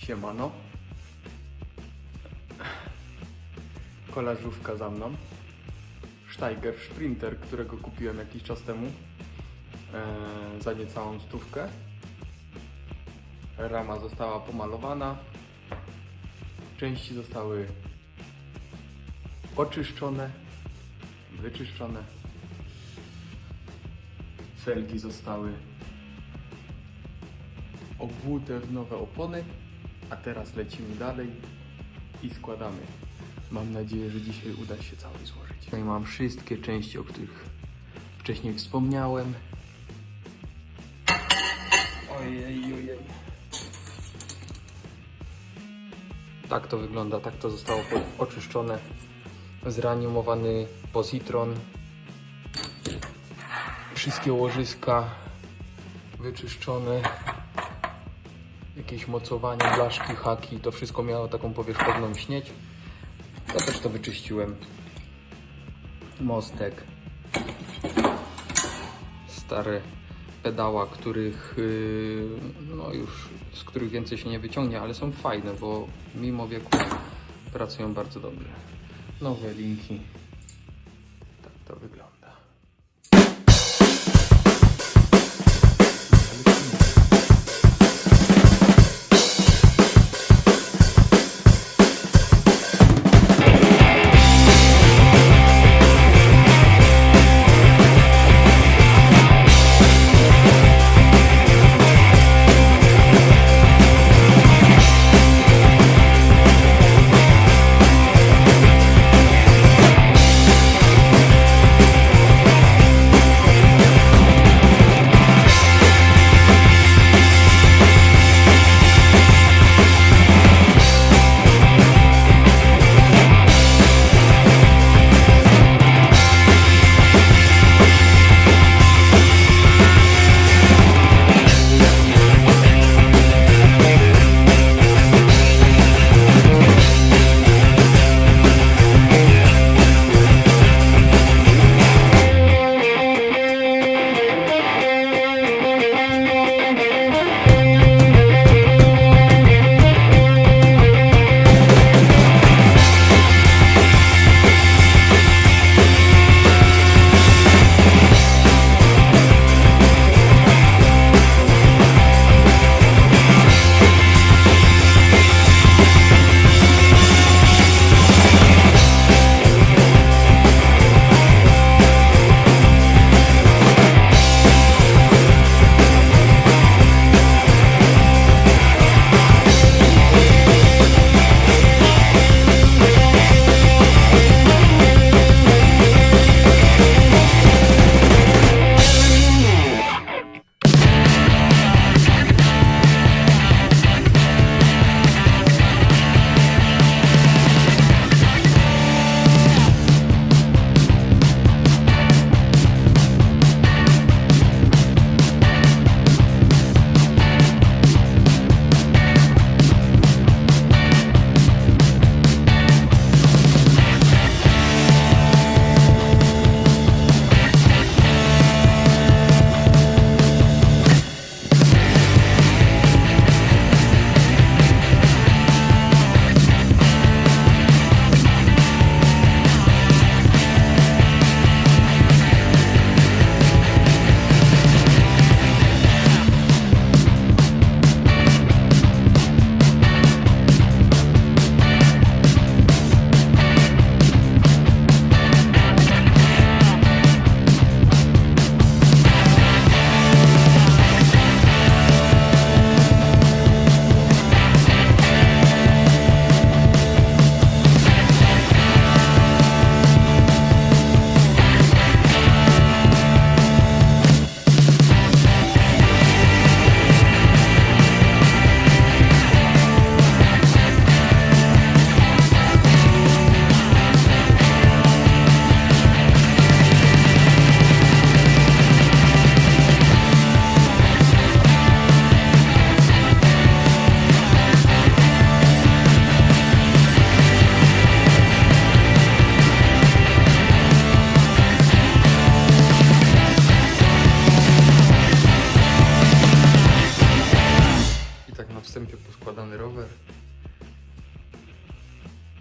Siemano. Kolażówka za mną. Steiger Sprinter, którego kupiłem jakiś czas temu e, za niecałą stówkę. Rama została pomalowana. Części zostały oczyszczone, wyczyszczone. Felgi zostały obute w nowe opony, a teraz lecimy dalej i składamy. Mam nadzieję, że dzisiaj uda się cały złożyć. Tutaj mam wszystkie części, o których wcześniej wspomniałem. Ojej, ojej. Tak to wygląda, tak to zostało oczyszczone. Zreanimowany positron. Wszystkie łożyska wyczyszczone jakieś mocowanie, blaszki, haki, to wszystko miało taką powierzchowną śnieć. Ja też to wyczyściłem. Mostek. Stare pedała, których yy, no już z których więcej się nie wyciągnie, ale są fajne, bo mimo wieku pracują bardzo dobrze. Nowe linki. Tak to wygląda.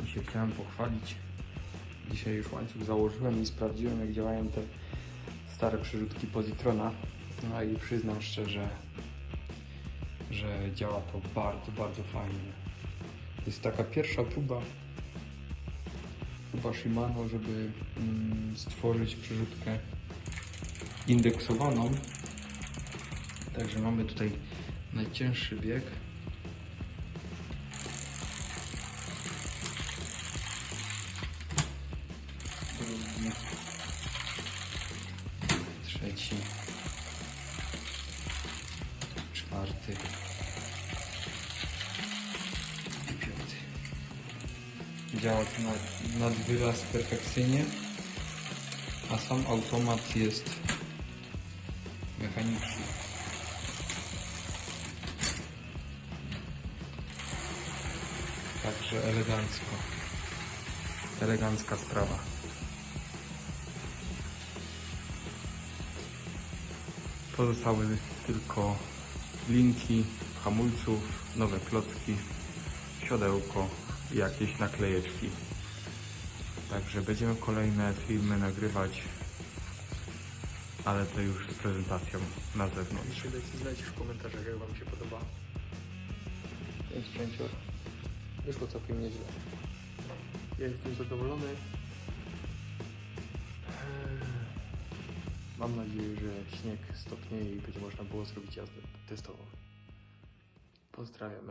Się chciałem pochwalić. Dzisiaj już łańcuch założyłem i sprawdziłem, jak działają te stare przerzutki Positrona. No i przyznam szczerze, że działa to bardzo, bardzo fajnie. Jest taka pierwsza próba chyba Shimano, żeby mm, stworzyć przerzutkę indeksowaną. Także mamy tutaj najcięższy bieg. Czwarty. I piąty. Działa to na, nad wyraz perfekcyjnie, a sam automat jest mechaniczny. Także elegancko. Elegancka sprawa. Pozostały tylko linki hamulców, nowe klocki, siodełko i jakieś naklejeczki. Także będziemy kolejne filmy nagrywać, ale to już z prezentacją na zewnątrz. Dajcie znać w komentarzach, jak Wam się podoba. 5 pięcior. Wyszło całkiem nieźle. Ja jestem zadowolony. Mam nadzieję, że śnieg stopnieje i będzie można było zrobić jazdę testową. Pozdrawiam.